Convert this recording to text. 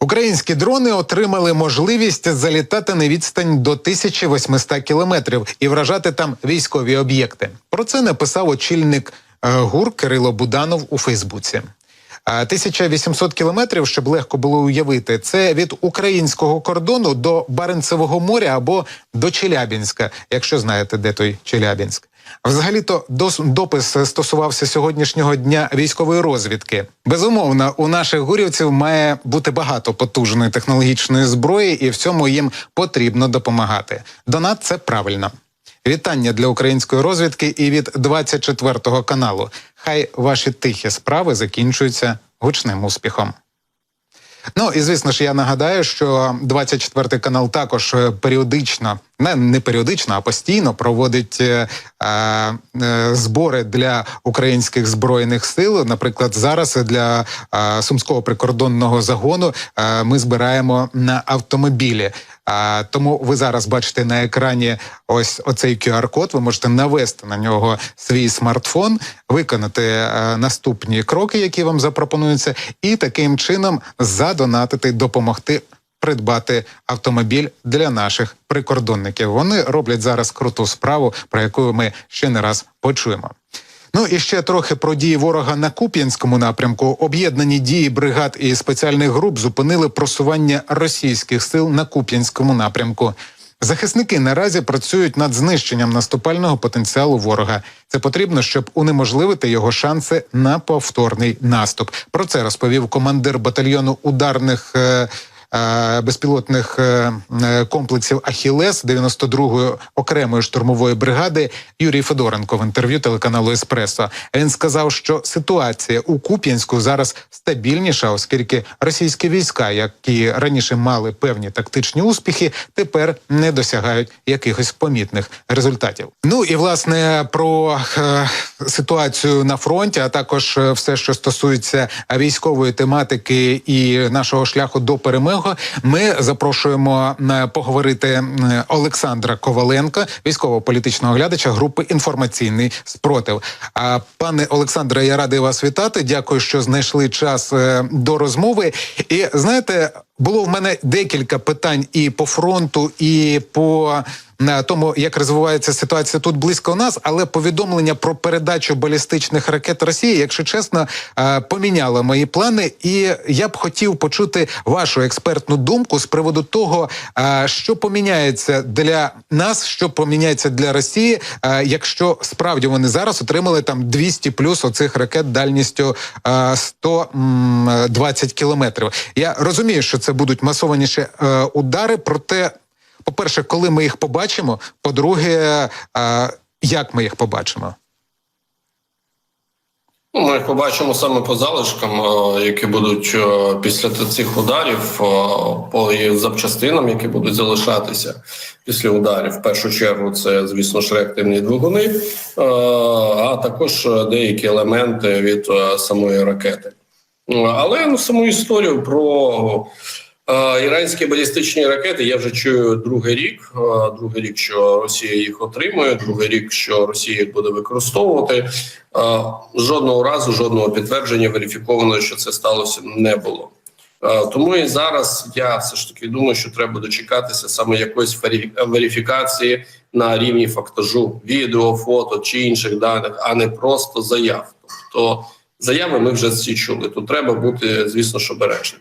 Українські дрони отримали можливість залітати на відстань до 1800 кілометрів і вражати там військові об'єкти. Про це написав очільник е, ГУР Кирило Буданов у Фейсбуці. А 1800 кілометрів, щоб легко було уявити, це від українського кордону до Баренцевого моря або до Челябінська, якщо знаєте, де той Челябінськ. Взагалі-то дос- допис стосувався сьогоднішнього дня військової розвідки. Безумовно, у наших гурівців має бути багато потужної технологічної зброї, і в цьому їм потрібно допомагати. Донат це правильно. Вітання для української розвідки і від 24 каналу. Хай ваші тихі справи закінчуються гучним успіхом. Ну і звісно ж, я нагадаю, що 24 канал також е, періодично, не, не періодично, а постійно проводить е, е, збори для українських збройних сил. Наприклад, зараз для е, сумського прикордонного загону е, ми збираємо на автомобілі. А, тому ви зараз бачите на екрані ось оцей QR-код. Ви можете навести на нього свій смартфон, виконати е, наступні кроки, які вам запропонуються, і таким чином задонатити, допомогти придбати автомобіль для наших прикордонників. Вони роблять зараз круту справу, про яку ми ще не раз почуємо. Ну і ще трохи про дії ворога на Куп'янському напрямку. Об'єднані дії бригад і спеціальних груп зупинили просування російських сил на Куп'янському напрямку. Захисники наразі працюють над знищенням наступального потенціалу ворога. Це потрібно, щоб унеможливити його шанси на повторний наступ. Про це розповів командир батальйону ударних. е, Безпілотних е, е, комплексів Ахілес 92-ї окремої штурмової бригади Юрій Федоренко в інтерв'ю телеканалу Еспресо. Він сказав, що ситуація у Куп'янську зараз стабільніша, оскільки російські війська, які раніше мали певні тактичні успіхи, тепер не досягають якихось помітних результатів. Ну і власне про е, ситуацію на фронті, а також е, все, що стосується військової тематики і нашого шляху до перемоги, ми запрошуємо е, поговорити Олександра Коваленка, військово-політичного глядача групи інформаційний спротив. А пане Олександре, я радий вас вітати. Дякую, що знайшли час е, до розмови. І знаєте, було в мене декілька питань і по фронту, і по тому, як розвивається ситуація тут близько нас, але повідомлення про передачу балістичних ракет Росії, якщо чесно, е, поміняло мої плани, і я б хотів почути вашу експертну думку з приводу того, е, що поміняється для нас, що поміняється для Росії, е, якщо справді вони зараз отримали там 200 плюс оцих ракет дальністю е, 120 кілометрів. Я розумію, що це будуть масованіші удари, проте. По-перше, коли ми їх побачимо. По-друге, як ми їх побачимо? Ну, Ми їх побачимо саме по залишкам, е, які будуть е, після цих ударів, е, по запчастинам, які будуть залишатися після ударів. В першу чергу це, звісно ж, реактивні двигуни, а також деякі елементи від самої ракети. Але ну, саму історію про іранські балістичні ракети я вже чую другий рік. Е, Другий рік, що Росія їх отримує, другий рік, що Росія їх буде використовувати. Е, Жодного разу, жодного підтвердження верифіковано, що це сталося, не було. Е, Тому і зараз я все ж таки думаю, що треба дочекатися саме якоїсь верифі- верифікації на рівні фактажу, відео, фото чи інших даних, а не просто заяв. Тобто заяви ми вже всі чули. Тут треба бути, звісно, що обережним.